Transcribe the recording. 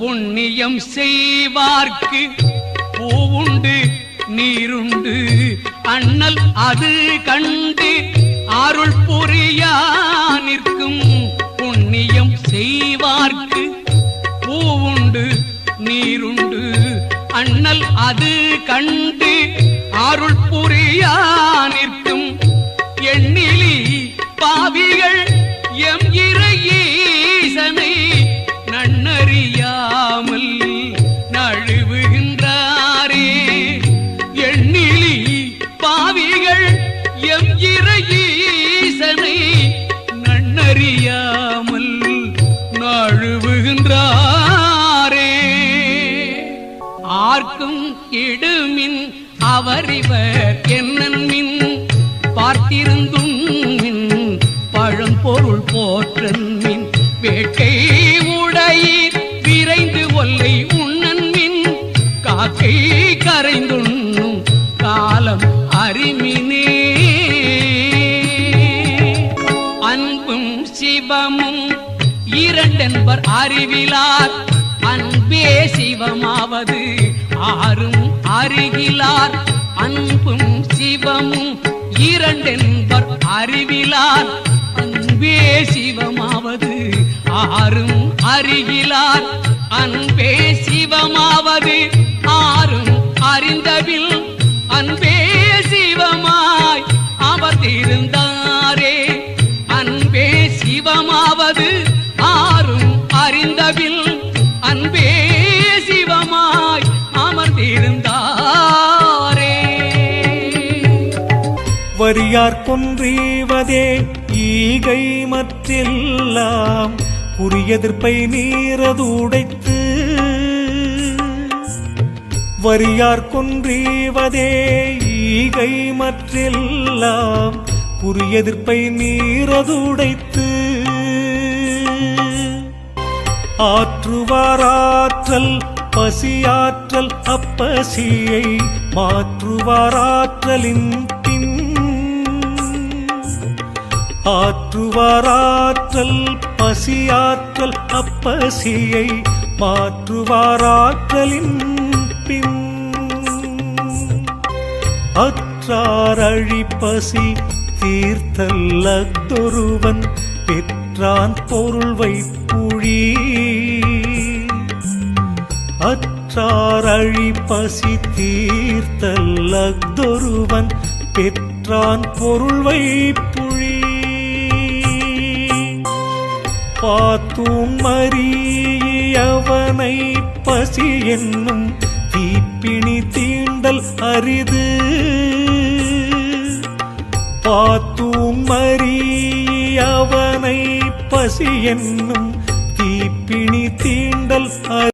புண்ணியம் செய்வார்க்கு. பூவுண்டு நீருண்டு அண்ணல் அது கண்டு அருள் புரியா நிற்கும். புண்ணியம் செய்வார்க்கு. பூவுண்டு நீருண்டு அண்ணல் அது கண்டு அருள் புரியா நிற்கும். எண்ணிலி பாவிகள் எம் இறையீசனை நன்னறியாமல் நாழுவுகின்றாரே. ஆர்க்கும் இடுமின் அவரிவர் என்னின் பார்த்திருந்தும் மின் பழம்பொருள் போற்றன்மின் வேட்கை உடையீர் விரைந்து ஒல்லை உண்ணன்மின் காக்கை சிவமும் இரண்டென்பர் அறிவிலார். அன்பே சிவமாவது ஆறும் அருகிலார் அன்பும் சிவமும் இரண்டென்பர் அறிவிலார். அன்பே சிவமாவது ஆறும் அருகிலார் அன்பே சிவமாவது ஆறும் அறிந்தவில். அன்பே சிவமாய் அமர்ந்திருந்தாரே அறிந்தவில் அன்பே சிவமாய் அமர்ந்திருந்தாரே. வரியார் கொன்றீவதே ஈகை மற்றெல்லாம் குறியெதிர்ப்பை நீரதுடைத்து. வரியார் கொன்றீவதே ஈகை மற்றெல்லாம் குறியெதிர்ப்பை நீரதுடைத்து. ஆற்றுவாராற்றல் பசியாற்றல் அப்பசியை மாற்றுவாராற்றலின் பின். ஆற்றுவாராற்றல் பசியாற்றல் அப்பசியை மாற்றுவாராற்றலின் பின். அற்றாரழிப்பசி தீர்த்தல் அஃதொருவன் பெற்றான் பொருள் வைத்து புழி. அற்றாரழி பசி தீர்த்தல் அக்தொருவன் பெற்றான் பொருள் வைப்புழி பாத்தூன் மறியவனை பசி என்னும் தீப்பிணி தீண்டல் அரிது. பாத்தூன் மறியவனை பசி என்னும் பிணி தீண்டல் அரிது